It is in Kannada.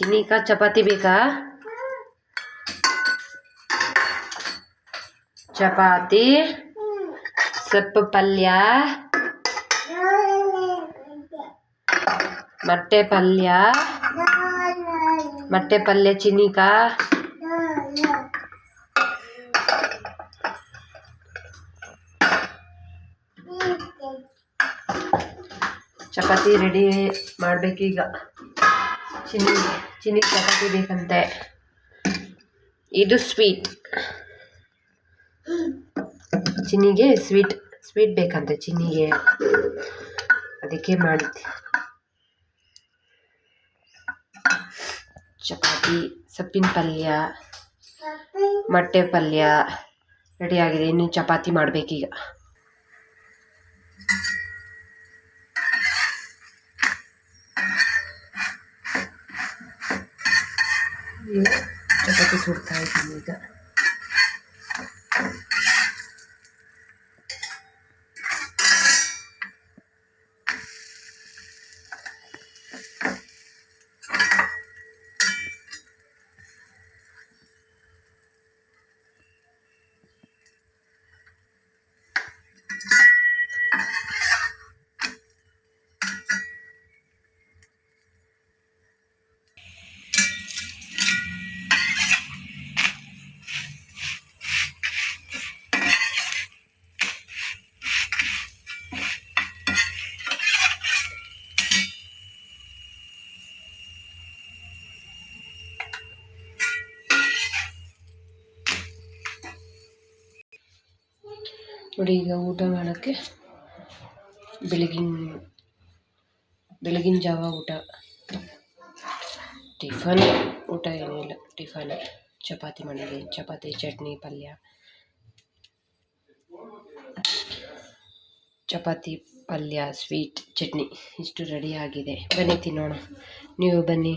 ಚಿನ್ನಿಕ ಚಪಾತಿ ಬೇಕಾ ಚಪಾತಿ ಸೊಪ್ಪು ಪಲ್ಯ ಮೊಟ್ಟೆ ಪಲ್ಯ ಮೊಟ್ಟೆ ಪಲ್ಯ ಚಿನ್ನಿಕ ಚಪಾತಿ ರೆಡಿ ಮಾಡಬೇಕೀಗ। ಚಿನ್ನಿ ಚಿನ್ನಿ ಚಪಾತಿ ಬೇಕಂತೆ. ಇದು ಸ್ವೀಟ್ ಚಿನ್ನಿಗೆ ಸ್ವೀಟ್ ಸ್ವೀಟ್ ಬೇಕಂತೆ ಚಿನ್ನಿಗೆ. ಅದಕ್ಕೆ ಮಾಡಿದ್ದೆ ಚಪಾತಿ, ಸೊಪ್ಪಿನ ಪಲ್ಯ, ಮೊಟ್ಟೆ ಪಲ್ಯ ರೆಡಿಯಾಗಿದೆ ಇನ್ನು ಚಪಾತಿ ಮಾಡಬೇಕೀಗ. ഇത് ചപ്പാത്തി കൊടുത്തായിട്ടുണ്ട് ನೋಡಿ ಈಗ ಊಟ ಮಾಡೋಕ್ಕೆ ಬೆಳಗಿನ ಬೆಳಗಿನ ಜಾವ ಊಟ. ಟಿಫನ್ ಊಟ ಏನಿಲ್ಲ ಟಿಫನ್, ಚಪಾತಿ ಮಾಡಿದೆ. ಚಪಾತಿ, ಚಟ್ನಿ, ಪಲ್ಯ. ಚಪಾತಿ, ಪಲ್ಯ, ಸ್ವೀಟ್, ಚಟ್ನಿ ಇಷ್ಟು ರೆಡಿ ಆಗಿದೆ. ಬನ್ನಿ ತಿನ್ನೋಣ. ನೀವು ಬನ್ನಿ.